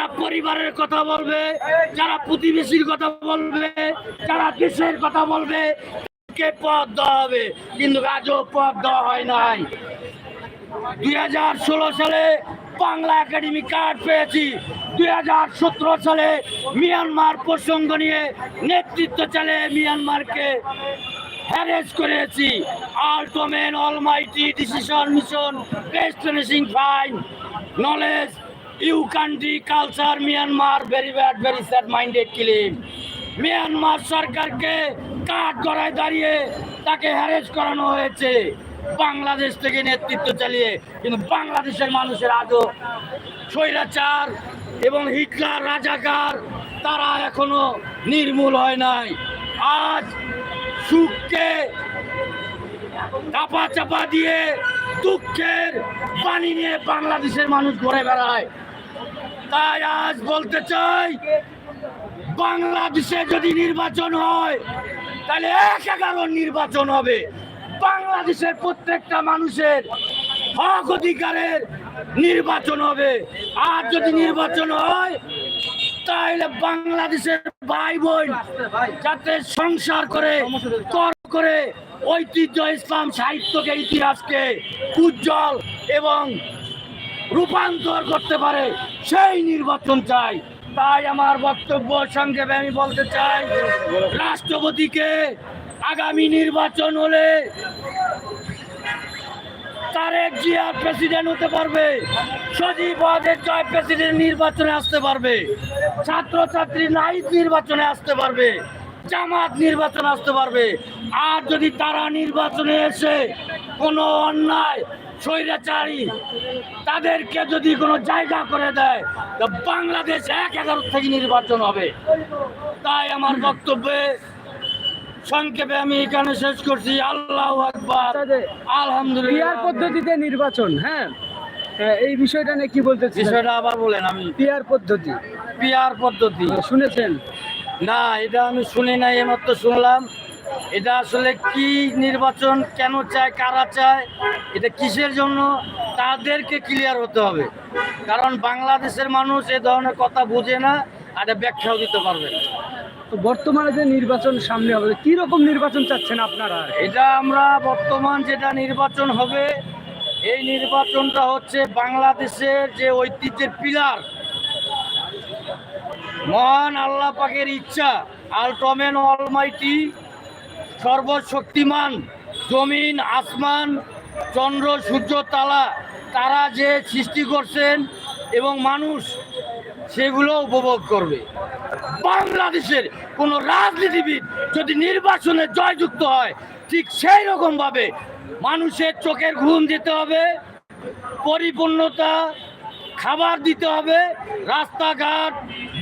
যারা পরিবারের কথা বলবে, যারা প্রতিবেশীর কথা বলবে, যারা দেশের কথা বলবে পদ দেওয়া হবে। কিন্তু আজও পদ দেওয়া হয় নাই। দুই হাজার ষোলো সালে বাংলা একাডেমি কার্ড পেয়েছি। দুই হাজার সতেরো সালে মিয়ানমার প্রসঙ্গ নিয়ে নেতৃত্ব চালে মিয়ানমারকে হ্যারেস করেছি। আল্টোমেন almighty decision mission best fine knowledge you country culture, Myanmar very bad very sad minded claim Myanmar সরকারকে কাঠ গড়ায় দাঁড়িয়ে তাকে হ্যারেস করানো হয়েছে। বাংলাদেশ থেকে নেতৃত্ব চালিয়ে, কিন্তু বাংলাদেশের মানুষের আজও স্বৈরাচার এবং হিটলার রাজাকার তারা এখনও নির্মূল হয় নাই। আজ সুখকে চাপা চাপা দিয়ে দুঃখের পানি নিয়ে বাংলাদেশের মানুষ ঘুরে বেড়ায়। তাই আজ বলতে চাই, বাংলাদেশে যদি নির্বাচন হয়, তাহলে এক এগারো নির্বাচন হবে। বাংলাদেশের প্রত্যেকটা মানুষের হক অধিকারের নির্বাচন হবে। আর যদি নির্বাচন হয়, তাহলে বাংলাদেশের ভাই বোন যাতে সংসার করে কর করে, ঐতিহ্য, ইসলাম, সাহিত্যকে, ইতিহাসকে উজ্জ্বল এবং রূপান্তর করতে পারে, সেই নির্বাচন চাই। তাই আমার বক্তব্য সংক্ষেপে আমি বলতে চাই, রাষ্ট্রপতিকে আগামী নির্বাচন হলে তারেক জিয়া প্রেসিডেন্ট হতে পারবে, সজীব ওয়াজেদ জয় প্রেসিডেন্ট নির্বাচনে আসতে পারবে, ছাত্রছাত্রী নাইট নির্বাচনে আসতে পারবে, জামাত নির্বাচনে আসতে পারবে। আর যদি তারা নির্বাচনে এসে কোনো অন্যায় স্বৈরাচারী তাদেরকে যদি কোনো জায়গা করে দেয় তো বাংলাদেশ এক এগারো থেকে নির্বাচন হবে। তাই আমার বক্তব্যে সংক্ষেপে আমি এখানে শেষ করছি। আল্লাহ আকবার। আলহামদুলিল্লাহ। পদ্ধতিতে নির্বাচন হ্যাঁ? হ্যাঁ, এই বিষয়টা নিয়ে কি বলতে? বিষয়টা আবার বলেন আমি। পিয়ার পদ্ধতি। পিয়ার পদ্ধতি। শুনেছেন? না এটা আমি শুনি নাই এমাত্র শুনলাম। এটা আসলে কি নির্বাচন কেন চায় কারা চায় এটা কিসের জন্য তাদেরকে ক্লিয়ার হতে হবে। কারণ বাংলাদেশের মানুষ এ ধরনের কথা বুঝে না আর এটা ব্যাখ্যাও দিতে পারবে তো বর্তমানে যে নির্বাচন সামনে হবে কি রকম নির্বাচন চাচ্ছেন আপনারা? এটা আমরা বর্তমান যেটা নির্বাচন হবে এই নির্বাচনটা হচ্ছে বাংলাদেশের যে ঐতিহ্যের পিলার। মহান আল্লাহ পাকের ইচ্ছা আলটমেন অলমাইটি সর্বশক্তিমান জমিন, আসমান, চন্দ্র, সূর্য তালা তারা যে সৃষ্টি করছেন এবং মানুষ সেগুলো উপভোগ করবে। বাংলাদেশের কোনো রাজনীতিবিদ যদি নির্বাচনে জয়যুক্ত হয়, ঠিক সেই রকমভাবে মানুষের চোখের ঘুম দিতে হবে, পরিপূর্ণতা খাবার দিতে হবে, রাস্তাঘাট,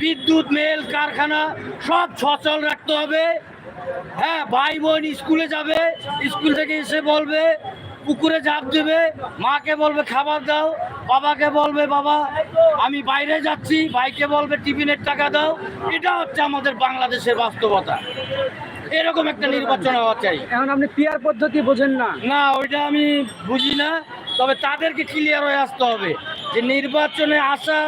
বিদ্যুৎ, মেল, কারখানা সব সচল রাখতে হবে। হ্যাঁ ভাই বোন স্কুলে যাবে স্কুল থেকে এসে বলবে পুকুরে ঝাঁপ দেবে মাকে বলবে খাবার দাও বাবাকে বলবে বাবা আমি বাইরে যাচ্ছি ভাইকে বলবে টিফিনের টাকা দাও। এটা হচ্ছে আমাদের বাংলাদেশের বাস্তবতা। এরকম একটা নির্বাচন হওয়া চাই। এখন আপনি পিয়ার পদ্ধতি বোঝেন না। না ওইটা আমি বুঝি না। তবে তাদেরকে ক্লিয়ার হয়ে আসতে হবে যে নির্বাচনে আসা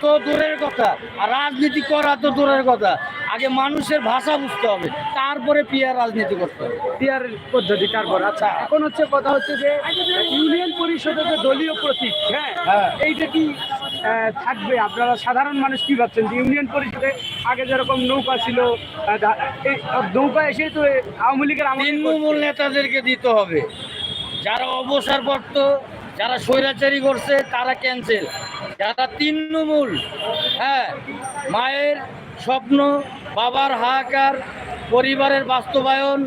তো দূরের কথা আর রাজনীতি করা তো দূরের কথা। আগে মানুষের ভাষা বুঝতে হবে তারপরে পিয়ার রাজনীতি করতে হবে। পিয়ার পদ্ধতি তারপর? আচ্ছা এখন হচ্ছে কথা হচ্ছে যে ইউনিয়ন পরিষদের যে দলীয় প্রতীক হ্যাঁ হ্যাঁ। এইটা কি থাকবে? আপনারা সাধারণ মানুষ কি ভাবছেন যে ইউনিয়ন পরিষদে আগে যেরকম নৌকা ছিল নৌকা এসে তো আওয়ামী লীগের তৃণমূল নেতাদেরকে দিতে হবে। যারা অবসরপ্রাপ্ত যারা স্বৈরাচারী করছে তারা ক্যান্সেল যারা তৃণমূল হ্যাঁ মায়ের স্বপ্ন বাবার হাহাকার পরিবারের বাস্তবায়ন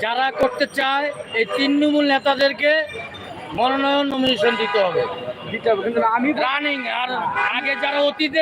যারা করতে চায় এই তৃণমূল নেতাদেরকে মনোনয়ন নমিনেশন দিতে হবে। দিতে হবে। কিন্তু আমি রানিং আর আগে যারা অতীতের